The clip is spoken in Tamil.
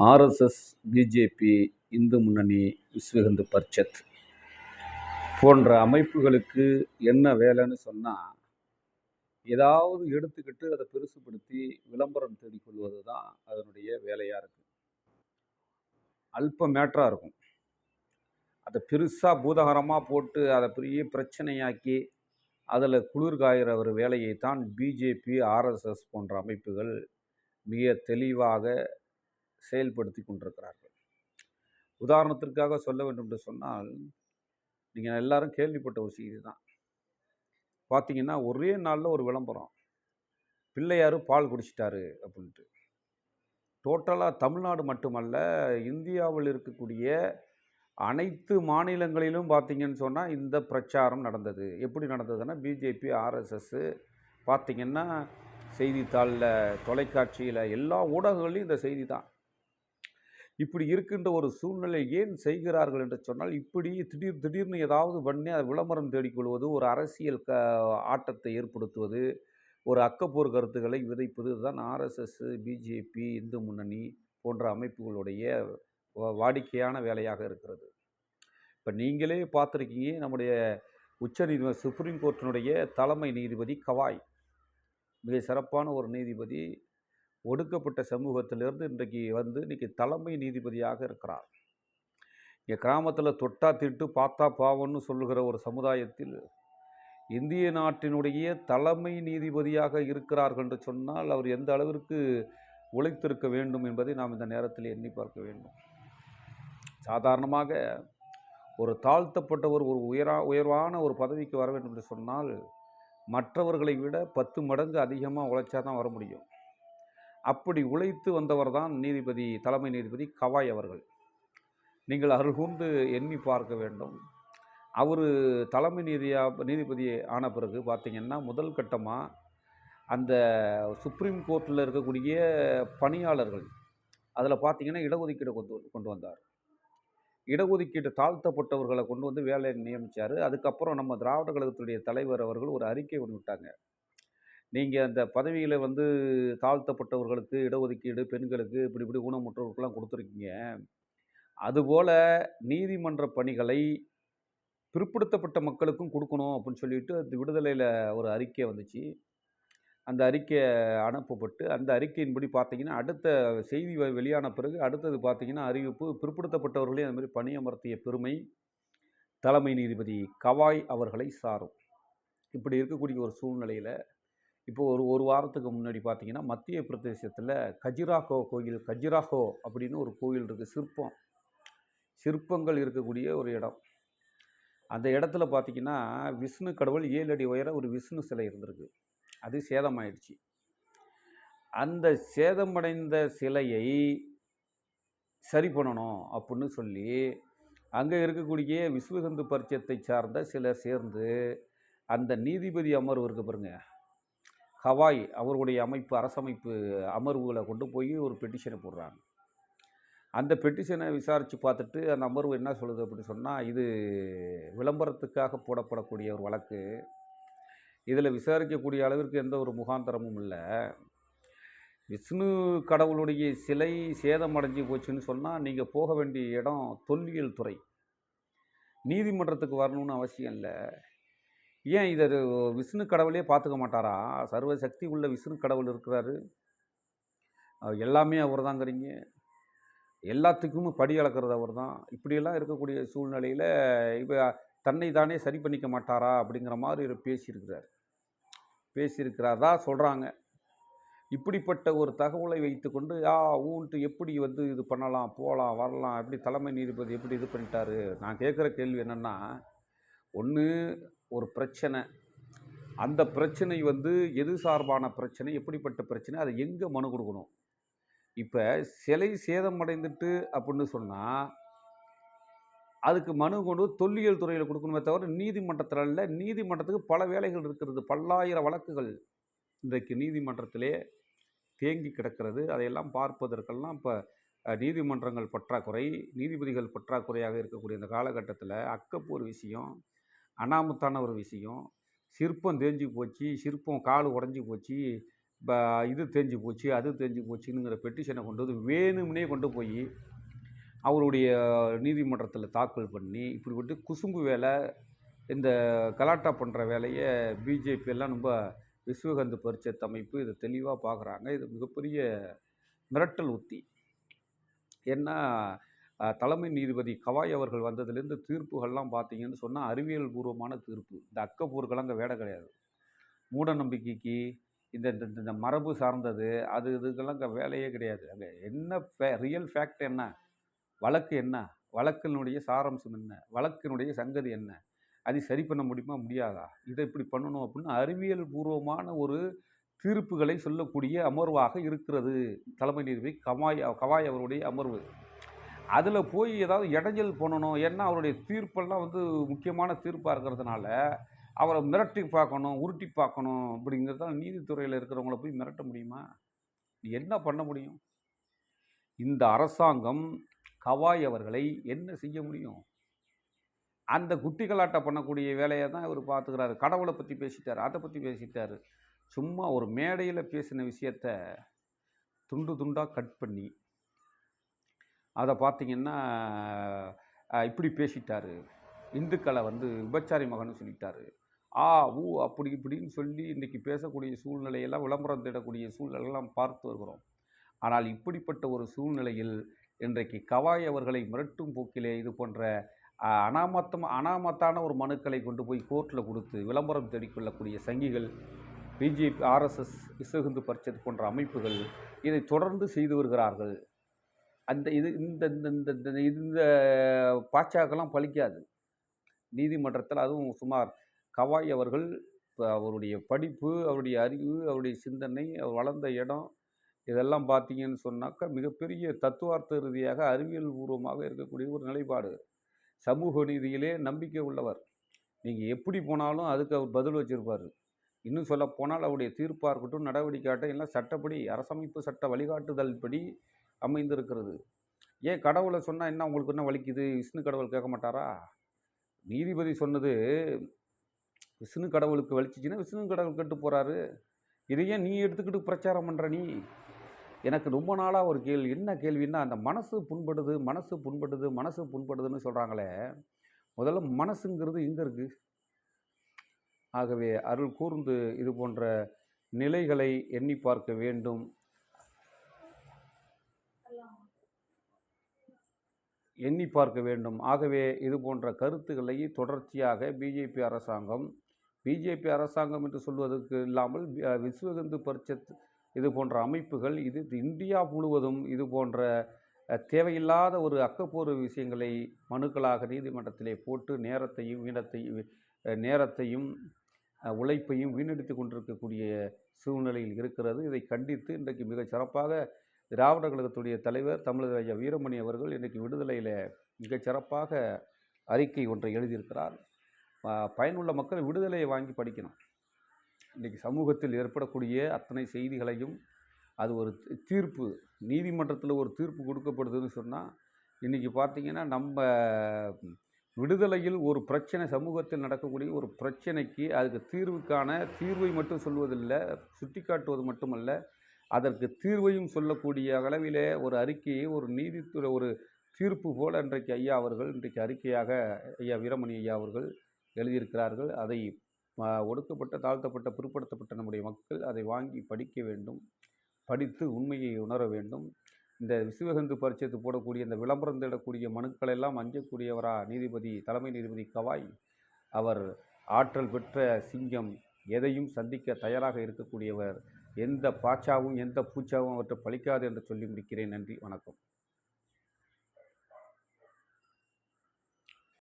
ஆர்எஸ்எஸ் பிஜேபி இந்து முன்னணி விஸ்வஹிந்து பரிஷத் போன்ற அமைப்புகளுக்கு என்ன வேலைன்னு சொன்னால் ஏதாவது எடுத்துக்கிட்டு அதை பெருசுப்படுத்தி விளம்பரம் தேடிக்கொள்வது தான் அதனுடைய வேலையாக இருக்குது அல்ப மேட்டராக இருக்கும். அதை பெருசாக பூதகரமாக போட்டு அதை பெரிய பிரச்சனையாக்கி அதில் குளிர் காயிற ஒரு வேலையை தான் பிஜேபி ஆர்எஸ்எஸ் போன்ற அமைப்புகள் மிக தெளிவாக செயல்படுத்தி கொண்டிருக்கிறார்கள். உதாரணத்திற்காக சொல்ல வேண்டும் என்று சொன்னால் நீங்கள் எல்லாரும் கேள்விப்பட்ட ஒரு செய்தி தான். பார்த்தீங்கன்னா ஒரே நாளில் ஒரு விளம்பரம். பிள்ளையார் பால் குடிச்சிட்டாரு அப்படின்ட்டு. டோட்டலாக தமிழ்நாடு மட்டுமல்ல இந்தியாவில் இருக்கக்கூடிய அனைத்து மாநிலங்களிலும் பார்த்தீங்கன்னு சொன்னால் இந்த பிரச்சாரம் நடந்தது. எப்படி நடந்ததுன்னா பிஜேபி ஆர்எஸ்எஸ்ஸு பார்த்திங்கன்னா செய்தித்தாளில் தொலைக்காட்சியில் எல்லா ஊடகங்களையும் இந்த செய்தி தான். இப்படி இருக்கின்ற ஒரு சூழ்நிலை ஏன் செய்கிறார்கள் என்று சொன்னால் இப்படி திடீர் திடீர்னு ஏதாவது பண்ணி அதை விளம்பரம் தேடிக்கொள்வது ஒரு அரசியல் க ஆட்டத்தை ஏற்படுத்துவது ஒரு அக்கப்போர் கருத்துக்களை விதைப்பது இதுதான் ஆர்எஸ்எஸ் பிஜேபி இந்து முன்னணி போன்ற அமைப்புகளுடைய வாடிக்கையான வேலையாக இருக்கிறது. இப்போ நீங்களே பார்த்துருக்கீங்க நம்முடைய உச்ச நீதிமன்ற சுப்ரீம் கோர்ட்டினுடைய தலைமை நீதிபதி கவாய் மிக சிறப்பான ஒரு நீதிபதி ஒடுக்கப்பட்ட சமூகத்திலிருந்து இன்றைக்கு வந்து இன்றைக்கி தலைமை நீதிபதியாக இருக்கிறார். இங்கே கிராமத்தில் தொட்டா திட்டு பார்த்தா பாவம்னு சொல்லுகிற ஒரு சமுதாயத்தில் இந்திய நாட்டினுடைய தலைமை நீதிபதியாக இருக்கிறார்கள் என்று சொன்னால் அவர் எந்த அளவிற்கு உழைத்திருக்க வேண்டும் என்பதை நாம் இந்த நேரத்தில் எண்ணி பார்க்க வேண்டும். சாதாரணமாக ஒரு தாழ்த்தப்பட்டவர் ஒரு உயரா உயர்வான ஒரு பதவிக்கு வர வேண்டும் என்று சொன்னால் மற்றவர்களை விட பத்து மடங்கு அதிகமாக உழைச்சா தான் வர முடியும். அப்படி உழைத்து வந்தவர் தான் நீதிபதி தலைமை நீதிபதி கவாய் அவர்கள். நீங்கள் அருகூர்ந்து எண்ணி பார்க்க வேண்டும். அவர் தலைமை நீதியாக நீதிபதி ஆன பிறகு பார்த்திங்கன்னா முதல் கட்டமாக அந்த சுப்ரீம் கோர்ட்டில் இருக்கக்கூடிய பணியாளர்கள் அதில் பார்த்தீங்கன்னா இடஒதுக்கீடு கொண்டு கொண்டு வந்தார். இடஒதுக்கீடு தாழ்த்தப்பட்டவர்களை கொண்டு வந்து வேலையை நியமித்தார் அதுக்கப்புறம் நம்ம திராவிட கழகத்துடைய தலைவர் அவர்கள் ஒரு அறிக்கை ஒன்று விட்டாங்க. நீங்கள் அந்த பதவியில் வந்து தாழ்த்தப்பட்டவர்களுக்கு இடஒதுக்கீடு பெண்களுக்கு இப்படி இப்படி ஊனமுற்றவர்களுக்கெல்லாம் கொடுத்துருக்கீங்க. அதுபோல் நீதிமன்ற பணிகளை பிற்படுத்தப்பட்ட மக்களுக்கும் கொடுக்கணும் அப்படின்னு சொல்லிட்டு அந்த விடுதலையில் ஒரு அறிக்கை வந்துச்சு. அந்த அறிக்கை அனுப்பப்பட்டு அந்த அறிக்கையின்படி பார்த்தீங்கன்னா அடுத்த செய்தி வெளியான பிறகு அடுத்தது பார்த்தீங்கன்னா அறிவிப்பு பிற்படுத்தப்பட்டவர்களையும் அந்த பணியமர்த்திய பெருமை தலைமை நீதிபதி கவாய் அவர்களை சாரும். இப்படி இருக்கக்கூடிய ஒரு சூழ்நிலையில் இப்போ ஒரு ஒரு வாரத்துக்கு முன்னாடி பார்த்தீங்கன்னா மத்திய பிரதேசத்தில் கஜிராஹோ கோயில் கஜிராஹோ அப்படின்னு ஒரு கோயில் இருக்குது சிற்பம் சிற்பங்கள் இருக்கக்கூடிய ஒரு இடம். அந்த இடத்துல பார்த்தீங்கன்னா விஷ்ணு கடவுள் ஏழு அடி உயர ஒரு விஷ்ணு சிலை இருந்திருக்கு. அது சேதமாயிடுச்சு. அந்த சேதமடைந்த சிலையை சரி பண்ணணும் அப்படின்னு சொல்லி அங்கே இருக்கக்கூடிய விஸ்வஹிந்து பரிச்சத்தை சார்ந்த சிலர் சேர்ந்து அந்த நீதிபதி அமர்வு இருக்கு பாருங்கள் ஹவாய் அவருடைய அமைப்பு அரசமைப்பு அமர்வுகளை கொண்டு போய் ஒரு பெட்டிஷனை போடுறாங்க. அந்த பெட்டிஷனை விசாரித்து பார்த்துட்டு அந்த அமர்வு என்ன சொல்லுது அப்படின்னு சொன்னால் இது விளம்பரத்துக்காக போடப்படக்கூடிய ஒரு வழக்கு. இதில் விசாரிக்கக்கூடிய அளவிற்கு எந்த ஒரு முகாந்தரமும் இல்லை. விஷ்ணு கடவுளுடைய சிலை சேதமடைஞ்சு போச்சுன்னு சொன்னால் நீங்கள் போக வேண்டிய இடம் தொல்லியல் துறை. நீதிமன்றத்துக்கு வரணும்னு அவசியம் இல்லை. ஏன் இதை விஷ்ணு கடவுளே பார்த்துக்க மாட்டாரா? சர்வ சக்தி உள்ள விஷ்ணு கடவுள் இருக்கிறாரு. எல்லாமே அவர் தாங்கிறீங்க எல்லாத்துக்கும் படி அளக்கிறது அவர் தான் இப்படியெல்லாம் இருக்கக்கூடிய சூழ்நிலையில் இப்போ தன்னை தானே சரி பண்ணிக்க மாட்டாரா? அப்படிங்கிற மாதிரி இவர் பேசியிருக்கிறார். பேசியிருக்கிறாரா? சொல்கிறாங்க இப்படிப்பட்ட ஒரு தகவலை வைத்துக்கொண்டு ஆ ஊன்ட்டு எப்படி வந்து இது பண்ணலாம்? போகலாம் வரலாம். எப்படி தலைமை நீதிபதி எப்படி இது பண்ணிட்டாரு? நான் கேட்குற கேள்வி என்னென்னா ஒன்று ஒரு பிரச்சனை. அந்த பிரச்சனை வந்து எது சார்பான பிரச்சனை எப்படிப்பட்ட பிரச்சனை அதை எங்கே மனு கொடுக்கணும்? இப்போ சிலை சேதமடைந்துட்டு அப்படின்னு சொன்னால் அதுக்கு மனு கொண்டு தொல்லியல் துறையில் கொடுக்கணுமே தவிர நீதிமன்றத்தில் இல்லை நீதிமன்றத்துக்கு பல வேலைகள் இருக்கிறது. பல்லாயிரம் வழக்குகள் இன்றைக்கு நீதிமன்றத்திலே தேங்கி கிடக்கிறது. அதையெல்லாம் பார்ப்பதற்கெல்லாம் இப்போ நீதிமன்றங்கள் பற்றாக்குறை நீதிபதிகள் பற்றாக்குறையாக இருக்கக்கூடிய இந்த காலகட்டத்தில் அக்கப்போர் விஷயம் அனாமத்தான ஒரு விஷயம். சிற்பம் தேஞ்சு போச்சு சிற்பம் கால் உடஞ்சி போச்சு இப்போ இது தேஞ்சு போச்சு அது தெரிஞ்சு போச்சுங்கிற பெட்டிஷனை கொண்டு வந்து வேணும்னே கொண்டு போய் அவருடைய நீதிமன்றத்தில் தாக்கல் பண்ணி இப்படிப்பட்டு குசும்பு வேலை இந்த கலாட்டா பண்ணுற வேலையை பிஜேபி எல்லாம் ரொம்ப விஸ்வகந்து பரிஷத் அமைப்பு இதை தெளிவாக பார்க்குறாங்க இது மிகப்பெரிய மிரட்டல் உத்தி. ஏன்னா தலைமை நீதிபதி கவாய் அவர்கள் வந்ததுலேருந்து தீர்ப்புகள்லாம் பார்த்தீங்கன்னு சொன்னால் அறிவியல் பூர்வமான தீர்ப்பு. இந்த அக்கப்பூர்கள்லாம் அங்கே வேலை கிடையாது. மூட நம்பிக்கைக்கு இந்த இந்த- இந்த- இந்த மரபு சார்ந்தது அது இதுக்கெல்லாம் அங்கே வேலையே கிடையாது. அங்கே என்ன ஃபே ரியல் ஃபேக்ட் என்ன? வழக்கு என்ன? வழக்கினுடைய சாரம்சம் என்ன? வழக்கினுடைய சங்கதி என்ன? அதை சரி பண்ண முடியுமா? முடியாதா? இதை இப்படி பண்ணணும் அப்படின்னு அறிவியல் பூர்வமான ஒரு தீர்ப்புகளை சொல்லக்கூடிய அமர்வாக இருக்கிறது தலைமை நீதிபதி கமாய் கவாய் அவருடைய அமர்வு. அதில் போய் ஏதாவது இடைஞ்சல் பண்ணணும். ஏன்னா அவருடைய தீர்ப்பெல்லாம் வந்து முக்கியமான தீர்ப்பாக இருக்கிறதுனால அவரை மிரட்டி பார்க்கணும் உருட்டி பார்க்கணும் அப்படிங்கிறதால நீதித்துறையில் இருக்கிறவங்கள போய் மிரட்ட முடியுமா? என்ன பண்ண முடியும்? இந்த அரசாங்கம் கவாய் அவர்களை என்ன செய்ய முடியும்? அந்த குட்டி கலாட்டை பண்ணக்கூடிய வேலையை தான் இவர் பார்த்துக்கிறாரு. கடவுளை பற்றி பேசிட்டார் அதை பற்றி பேசிட்டார். சும்மா ஒரு மேடையில் பேசின விஷயத்த துண்டு துண்டாக கட் பண்ணி அதை பார்த்தீங்கன்னா இப்படி பேசிட்டார். இந்துக்களை வந்து விபச்சாரி மகன்னு சொல்லிட்டார். ஆ ஊ அப்படி இப்படின்னு சொல்லி இன்றைக்கி பேசக்கூடிய சூழ்நிலையெல்லாம் விளம்பரம் தேடக்கூடிய சூழ்நிலையெல்லாம் பார்த்து வருகிறோம். ஆனால் இப்படிப்பட்ட ஒரு சூழ்நிலையில் இன்றைக்கு கவாய் அவர்களை மிரட்டும் போக்கிலே இது போன்ற அனாமத்தம் அனாமத்தான ஒரு மனுக்களை கொண்டு போய் கோர்ட்டில் கொடுத்து விளம்பரம் தேடிக்கொள்ளக்கூடிய சங்கிகள் பிஜேபி ஆர்எஸ்எஸ் விஸ்வஹிந்து பரிஷத் போன்ற அமைப்புகள் இதை தொடர்ந்து செய்து வருகிறார்கள். அந்த இது இந்த இந்த இந்த இந்த இந்த பாச்சாக்கெல்லாம் பலிக்காது நீதிமன்றத்தில் அதுவும் சுமார் கவாய் அவர்கள் இப்போ அவருடைய படிப்பு அவருடைய அறிவு அவருடைய சிந்தனை அவர் வளர்ந்த இடம் இதெல்லாம் பார்த்தீங்கன்னு சொன்னாக்கா மிகப்பெரிய தத்துவார்த்த ரீதியாக அறிவியல் பூர்வமாக இருக்கக்கூடிய ஒரு நிலைப்பாடு. சமூக நீதியிலே நம்பிக்கை உள்ளவர். நீங்கள் எப்படி போனாலும் அதுக்கு அவர் பதில் வச்சிருப்பார். இன்னும் சொல்ல போனால் அவருடைய தீர்ப்பாக இருக்கட்டும் நடவடிக்கையாட்டம் எல்லாம் சட்டப்படி அரசமைப்பு சட்ட வழிகாட்டுதல் படி அமைந்திருக்கிறது. ஏன் கடவுளை சொன்னால் என்ன உங்களுக்கு என்ன வலிக்குது? விஷ்ணு கடவுள் கேட்க மாட்டாரா? நீதிபதி சொன்னது விஷ்ணு கடவுளுக்கு வலிச்சிச்சின்னா விஷ்ணு கடவுள் கேட்டு போகிறாரு இதையே நீ எடுத்துக்கிட்டு பிரச்சாரம் பண்ணுற நீ. எனக்கு ரொம்ப நாளாக ஒரு கேள்வி என்ன கேள்வின்னா அந்த மனசு புண்படுது மனசு புண்படுது மனசு புண்படுதுன்னு சொல்கிறாங்களே முதல்ல மனசுங்கிறது எங்கே இருக்குது ஆகவே அருள் கூர்ந்து இது போன்ற நிலைகளை எண்ணி பார்க்க வேண்டும். எண்ணி பார்க்க வேண்டும். ஆகவே இது போன்ற கருத்துக்களை தொடர்ச்சியாக பிஜேபி அரசாங்கம் பிஜேபி அரசாங்கம் என்று சொல்வதற்கு இல்லாமல் பி- பரிஷத் இது போன்ற அமைப்புகள் இது இந்தியா முழுவதும் இது போன்ற தேவையில்லாத ஒரு அக்கப்பூர்வ விஷயங்களை மனுக்களாக நீதிமன்றத்திலே போட்டு நேரத்தையும் வீணத்தையும் நேரத்தையும் உழைப்பையும் வீணடித்து கொண்டிருக்கக்கூடிய சூழ்நிலையில் இருக்கிறது. இதை கண்டித்து இன்றைக்கு மிகச் சிறப்பாக திராவிட கழகத்துடைய தலைவர் தமிழக ஐயா வீரமணி அவர்கள் இன்றைக்கு விடுதலையில் மிகச் சிறப்பாக அறிக்கை ஒன்றை எழுதியிருக்கிறார். பயனுள்ள மக்கள் விடுதலையை வாங்கி படிக்கணும். இன்றைக்கி சமூகத்தில் ஏற்படக்கூடிய அத்தனை செய்திகளையும் அது ஒரு தீர்ப்பு நீதிமன்றத்தில் ஒரு தீர்ப்பு கொடுக்கப்படுதுன்னு சொன்னால் இன்றைக்கி பார்த்தீங்கன்னா நம்ம விடுதலையில் ஒரு பிரச்சனை சமூகத்தில் நடக்கக்கூடிய ஒரு பிரச்சனைக்கு அதுக்கு தீர்வுக்கான தீர்வை மட்டும் சொல்வதில்லை சுட்டிக்காட்டுவது மட்டுமல்ல அதற்கு தீர்வையும் சொல்லக்கூடிய அளவிலே ஒரு அறிக்கையை ஒரு நீதித்துறை ஒரு தீர்ப்பு போல இன்றைக்கு ஐயா அவர்கள் இன்றைக்கு அறிக்கையாக ஐயா வீரமணி ஐயா அவர்கள் எழுதியிருக்கிறார்கள். அதை ஒடுக்கப்பட்ட தாழ்த்தப்பட்ட பிற்படுத்தப்பட்ட நம்முடைய மக்கள் அதை வாங்கி படிக்க வேண்டும். படித்து உண்மையை உணர வேண்டும். இந்த விசுவகந்து பரிச்சயத்து போடக்கூடிய இந்த விளம்பரம் தேடக்கூடிய மனுக்கள் எல்லாம் அஞ்சக்கூடியவரா நீதிபதி தலைமை நீதிபதி கவாய். அவர் ஆற்றல் பெற்ற சிங்கம் எதையும் சந்திக்க தயாராக இருக்கக்கூடியவர். எந்த பாட்சாவும் எந்த பூச்சாவும் அவற்றை பழிக்காது என்று சொல்லி முடிக்கிறேன். நன்றி. வணக்கம்.